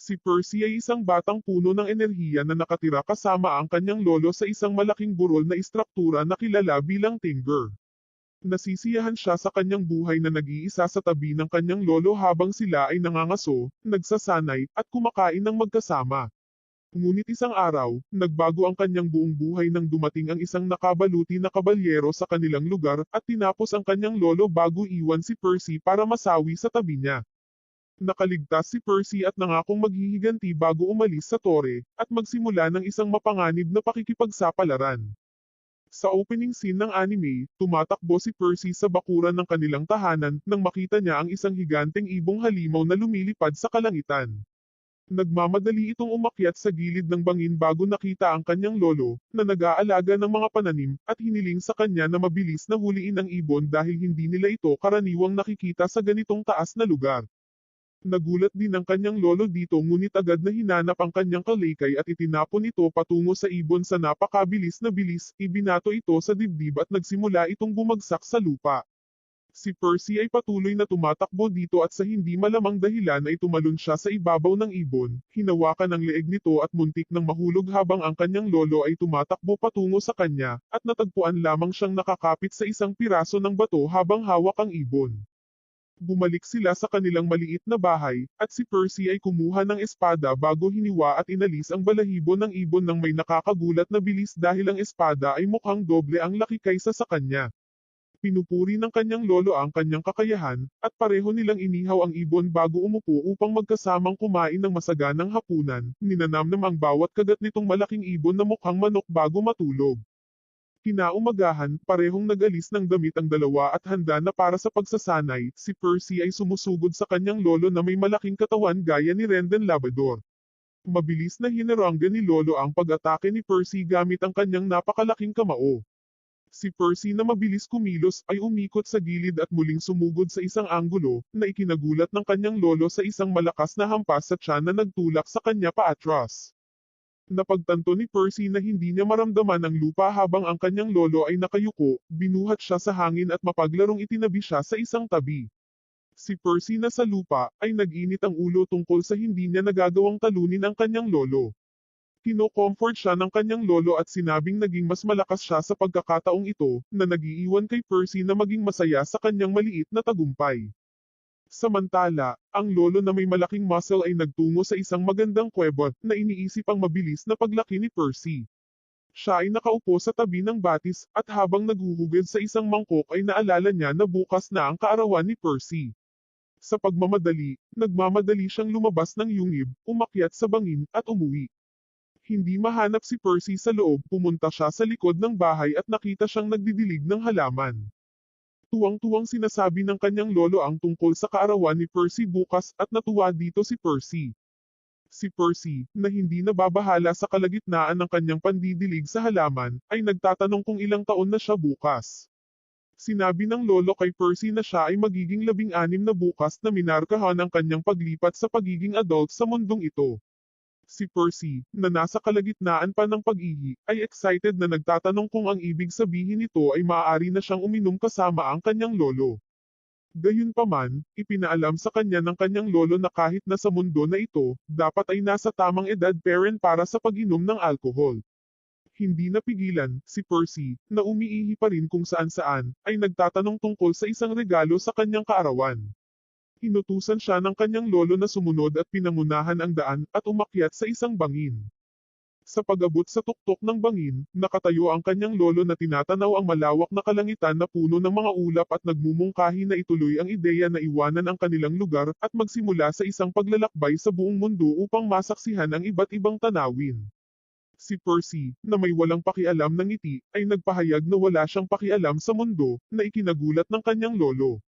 Si Percy ay isang batang puno ng enerhiya na nakatira kasama ang kanyang lolo sa isang malaking burol na istruktura na kilala bilang Tinger. Nasisiyahan siya sa kanyang buhay na nag-iisa sa tabi ng kanyang lolo habang sila ay nangangaso, nagsasanay, at kumakain ng magkasama. Ngunit isang araw, nagbago ang kanyang buong buhay nang dumating ang isang nakabaluti na kabalyero sa kanilang lugar at tinapos ang kanyang lolo bago iwan si Percy para masawi sa tabi niya. Nakaligtas si Percy at nangakong maghihiganti bago umalis sa tore, at magsimula ng isang mapanganib na pakikipagsapalaran. Sa opening scene ng anime, tumatakbo si Percy sa bakuran ng kanilang tahanan nang makita niya ang isang higanteng ibong halimaw na lumilipad sa kalangitan. Nagmamadali itong umakyat sa gilid ng bangin bago nakita ang kanyang lolo, na nag-aalaga ng mga pananim, at hiniling sa kanya na mabilis na huliin ang ibon dahil hindi nila ito karaniwang nakikita sa ganitong taas na lugar. Nagulat din ang kanyang lolo dito ngunit agad na hinanap ang kanyang kalikay at itinapon ito patungo sa ibon sa napakabilis na bilis, ibinato ito sa dibdib at nagsimula itong bumagsak sa lupa. Si Percy ay patuloy na tumatakbo dito at sa hindi malamang dahilan ay tumalon siya sa ibabaw ng ibon, hinawakan ang leeg nito at muntik nang mahulog habang ang kanyang lolo ay tumatakbo patungo sa kanya, at natagpuan lamang siyang nakakapit sa isang piraso ng bato habang hawak ang ibon. Bumalik sila sa kanilang maliit na bahay, at si Percy ay kumuha ng espada bago hiniwa at inalis ang balahibo ng ibon ng may nakakagulat na bilis dahil ang espada ay mukhang doble ang laki kaysa sa kanya. Pinupuri ng kanyang lolo ang kanyang kakayahan, at pareho nilang inihaw ang ibon bago umupo upang magkasamang kumain ng masaganang hapunan, ninanamnam ang bawat kagat nitong malaking ibon na mukhang manok bago matulog. Kinaumagahan, parehong nag-alis ng damit ang dalawa at handa na para sa pagsasanay, si Percy ay sumusugod sa kanyang lolo na may malaking katawan gaya ni Rendon Labrador. Mabilis na hinaranggan ni Lolo ang pag-atake ni Percy gamit ang kanyang napakalaking kamao. Si Percy na mabilis kumilos ay umikot sa gilid at muling sumugod sa isang anggulo, na ikinagulat ng kanyang lolo sa isang malakas na hampas sa tiyan na nagtulak sa kanya paatras. Napagtanto ni Percy na hindi niya maramdaman ang lupa habang ang kanyang lolo ay nakayuko, binuhat siya sa hangin at mapaglarong itinabi siya sa isang tabi. Si Percy na sa lupa, ay nag-init ang ulo tungkol sa hindi niya nagagawang talunin ang kanyang lolo. Kino-comfort siya ng kanyang lolo at sinabing naging mas malakas siya sa pagkakataong ito, na nagiiwan kay Percy na maging masaya sa kanyang maliit na tagumpay. Samantala, ang lolo na may malaking muscle ay nagtungo sa isang magandang kwebot na iniisip ang mabilis na paglaki ni Percy. Siya ay nakaupo sa tabi ng batis at habang naghuhugad sa isang mangkok ay naalala niya na bukas na ang kaarawan ni Percy. Sa pagmamadali, nagmamadali siyang lumabas ng yungib, umakyat sa bangin, at umuwi. Hindi mahanap si Percy sa loob, pumunta siya sa likod ng bahay at nakita siyang nagdidilig ng halaman. Tuwang-tuwang sinasabi ng kanyang lolo ang tungkol sa kaarawan ni Percy bukas at natuwa dito si Percy. Si Percy, na hindi nababahala sa kalagitnaan ng kanyang pandidilig sa halaman, ay nagtatanong kung ilang taon na siya bukas. Sinabi ng lolo kay Percy na siya ay magiging labing-anim na bukas na minarkahan ang kanyang paglipat sa pagiging adult sa mundong ito. Si Percy, na nasa kalagitnaan pa ng pag-ihi, ay excited na nagtatanong kung ang ibig sabihin nito ay maaari na siyang uminom kasama ang kanyang lolo. Gayunpaman, ipinaalam sa kanya ng kanyang lolo na kahit na sa mundo na ito, dapat ay nasa tamang edad parent para sa pag-inom ng alkohol. Hindi napigilan, si Percy, na umiihi pa rin kung saan-saan, ay nagtatanong tungkol sa isang regalo sa kanyang kaarawan. Inutusan siya ng kanyang lolo na sumunod at pinangunahan ang daan at umakyat sa isang bangin. Sa pag-abot sa tuktok ng bangin, nakatayo ang kanyang lolo na tinatanaw ang malawak na kalangitan na puno ng mga ulap at nagmumungkahi na ituloy ang ideya na iwanan ang kanilang lugar at magsimula sa isang paglalakbay sa buong mundo upang masaksihan ang iba't ibang tanawin. Si Percy, na may walang pakialam ng ngiti, ay nagpahayag na wala siyang pakialam sa mundo, na ikinagulat ng kanyang lolo.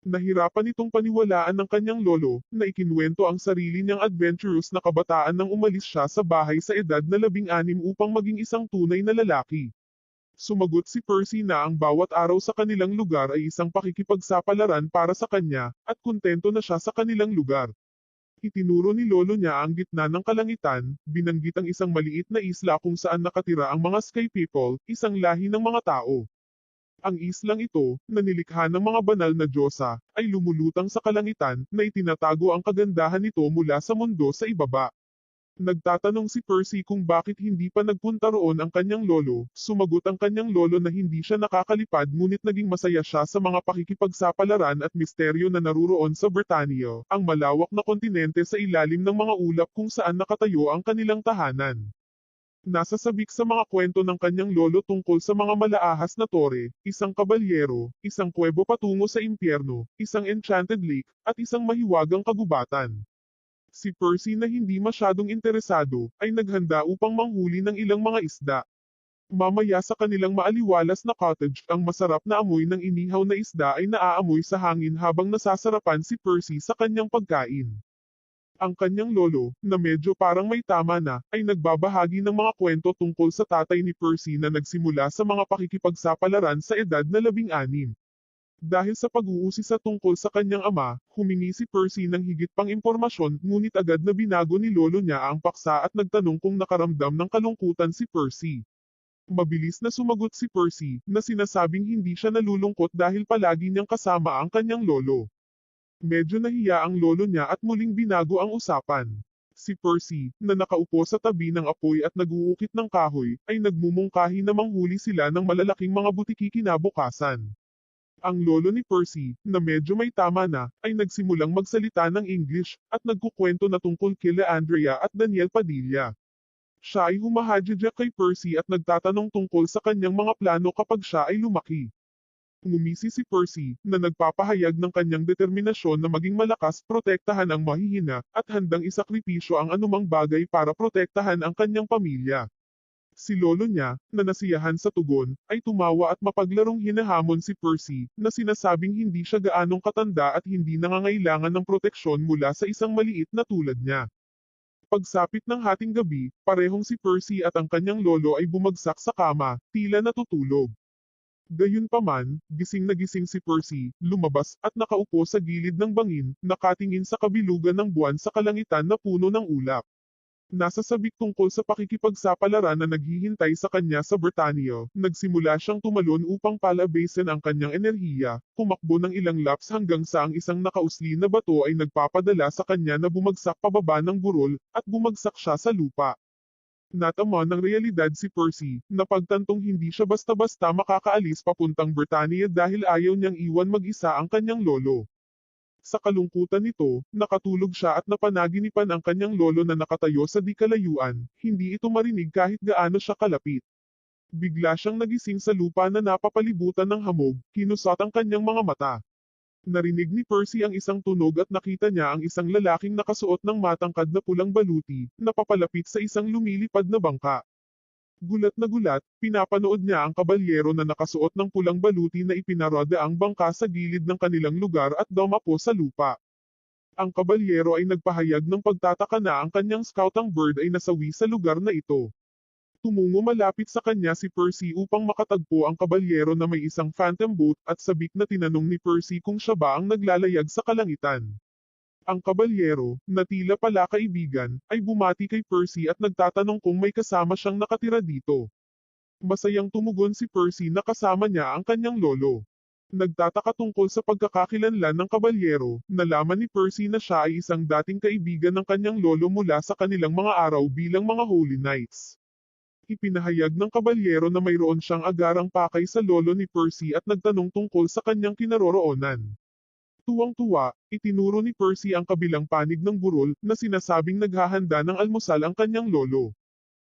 Nahirapan itong paniwalaan ng kanyang lolo, na ikinwento ang sarili niyang adventurous na kabataan nang umalis siya sa bahay sa edad na labing-anim upang maging isang tunay na lalaki. Sumagot si Percy na ang bawat araw sa kanilang lugar ay isang pakikipagsapalaran para sa kanya, at kontento na siya sa kanilang lugar. Itinuro ni lolo niya ang gitna ng kalangitan, binanggit ang isang maliit na isla kung saan nakatira ang mga sky people, isang lahi ng mga tao. Ang islang ito, na nilikha ng mga banal na Diyosa, ay lumulutang sa kalangitan na itinatago ang kagandahan nito mula sa mundo sa ibaba. Nagtatanong si Percy kung bakit hindi pa nagpunta roon ang kanyang lolo, sumagot ang kanyang lolo na hindi siya nakakalipad ngunit naging masaya siya sa mga pakikipagsapalaran at misteryo na naruroon sa Britannia, ang malawak na kontinente sa ilalim ng mga ulap kung saan nakatayo ang kanilang tahanan. Nasasabik sa mga kwento ng kanyang lolo tungkol sa mga malaahas na tore, isang kabalyero, isang kuwebo patungo sa impyerno, isang enchanted lake, at isang mahiwagang kagubatan. Si Percy na hindi masyadong interesado, ay naghanda upang manghuli ng ilang mga isda. Mamaya sa kanilang maaliwalas na cottage, ang masarap na amoy ng inihaw na isda ay naaamoy sa hangin habang nasasarapan si Percy sa kanyang pagkain. Ang kanyang lolo, na medyo parang may tama na, ay nagbabahagi ng mga kwento tungkol sa tatay ni Percy na nagsimula sa mga pakikipagsapalaran sa edad na labing-anim. Dahil sa pag-uusi sa tungkol sa kanyang ama, humingi si Percy ng higit pang impormasyon ngunit agad na binago ni lolo niya ang paksa at nagtanong kung nakaramdam ng kalungkutan si Percy. Mabilis na sumagot si Percy na sinasabing hindi siya nalulungkot dahil palagi niyang kasama ang kanyang lolo. Medyo nahiya ang lolo niya at muling binago ang usapan. Si Percy, na nakaupo sa tabi ng apoy at naguukit ng kahoy, ay nagmumungkahi na manghuli sila ng malalaking mga butiki kinabukasan. Ang lolo ni Percy, na medyo may tama na, ay nagsimulang magsalita ng English, at nagkukwento na tungkol kila Andrea at Daniel Padilla. Siya ay humahadya kay Percy at nagtatanong tungkol sa kanyang mga plano kapag siya ay lumaki. Ngumisi si Percy, na nagpapahayag ng kanyang determinasyon na maging malakas, protektahan ang mahihina, at handang isakripisyo ang anumang bagay para protektahan ang kanyang pamilya. Si lolo niya, na nasiyahan sa tugon, ay tumawa at mapaglarong hinahamon si Percy, na sinasabing hindi siya gaanong katanda at hindi nangangailangan ng proteksyon mula sa isang maliit na tulad niya. Pagsapit ng hating gabi, parehong si Percy at ang kanyang lolo ay bumagsak sa kama, tila natutulog. Gayunpaman, gising na gising si Percy, lumabas, at nakaupo sa gilid ng bangin, nakatingin sa kabilugan ng buwan sa kalangitan na puno ng ulap. Nasasabik tungkol sa pakikipagsapalaran na naghihintay sa kanya sa Britannia, nagsimula siyang tumalon upang palabasin ang kanyang enerhiya, kumakbo ng ilang laps hanggang sa ang isang nakausli na bato ay nagpapadala sa kanya na bumagsak pababa ng burol, at bumagsak siya sa lupa. Natama ng realidad si Percy, na pagtantong hindi siya basta-basta makakaalis papuntang Britannia dahil ayaw niyang iwan mag-isa ang kanyang lolo. Sa kalungkutan nito, nakatulog siya at napanaginipan ang kanyang lolo na nakatayo sa di kalayuan, hindi ito marinig kahit gaano siya kalapit. Bigla siyang nagising sa lupa na napapalibutan ng hamog, kinusat ang kanyang mga mata. Narinig ni Percy ang isang tunog at nakita niya ang isang lalaking nakasuot ng matangkad na pulang baluti, na papalapit sa isang lumilipad na bangka. Gulat na gulat, pinapanood niya ang kabalyero na nakasuot ng pulang baluti na ipinaroda ang bangka sa gilid ng kanilang lugar at dumapo sa lupa. Ang kabalyero ay nagpahayag ng pagtataka na ang kanyang scoutang bird ay nasawi sa lugar na ito. Tumungo malapit sa kanya si Percy upang makatagpo ang kabalyero na may isang phantom boat at sabik na tinanong ni Percy kung siya ba ang naglalayag sa kalangitan. Ang kabalyero, na tila pala kaibigan, ay bumati kay Percy at nagtatanong kung may kasama siyang nakatira dito. Masayang tumugon si Percy na kasama niya ang kanyang lolo. Nagtataka tungkol sa pagkakakilanlan ng kabalyero, nalaman ni Percy na siya ay isang dating kaibigan ng kanyang lolo mula sa kanilang mga araw bilang mga Holy Knights ipinahayag ng kabalyero na mayroon siyang agarang pakay sa lolo ni Percy at nagtanong tungkol sa kanyang kinaroroonan. Tuwang-tuwa, itinuro ni Percy ang kabilang panig ng burol na sinasabing naghahanda ng almusal ang kanyang lolo.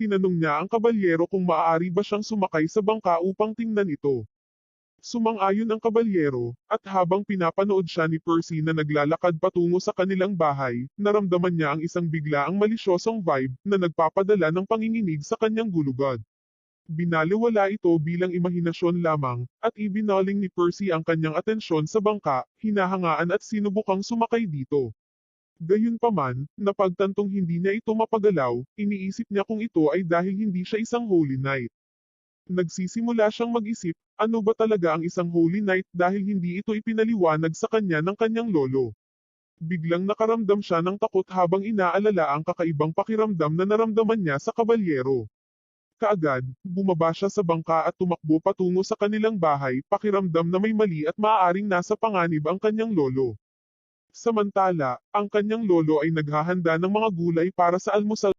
Tinanong niya ang kabalyero kung maaari ba siyang sumakay sa bangka upang tingnan ito. Sumang-ayon ang kabalyero, at habang pinapanood siya ni Percy na naglalakad patungo sa kanilang bahay, naramdaman niya ang isang biglaang malisyosong vibe na nagpapadala ng panginginig sa kanyang gulugod. Binaliwala ito bilang imahinasyon lamang, at ibinaling ni Percy ang kanyang atensyon sa bangka, hinahangaan at sinubukang sumakay dito. Gayunpaman, napagtantong hindi niya ito mapagalaw, iniisip niya kung ito ay dahil hindi siya isang holy knight. Nagsisimula siyang mag-isip, ano ba talaga ang isang holy knight dahil hindi ito ipinaliwanag sa kanya ng kanyang lolo. Biglang nakaramdam siya ng takot habang inaalala ang kakaibang pakiramdam na naramdaman niya sa kabalyero. Kaagad, bumaba siya sa bangka at tumakbo patungo sa kanilang bahay, pakiramdam na may mali at maaaring nasa panganib ang kanyang lolo. Samantala, ang kanyang lolo ay naghahanda ng mga gulay para sa almusal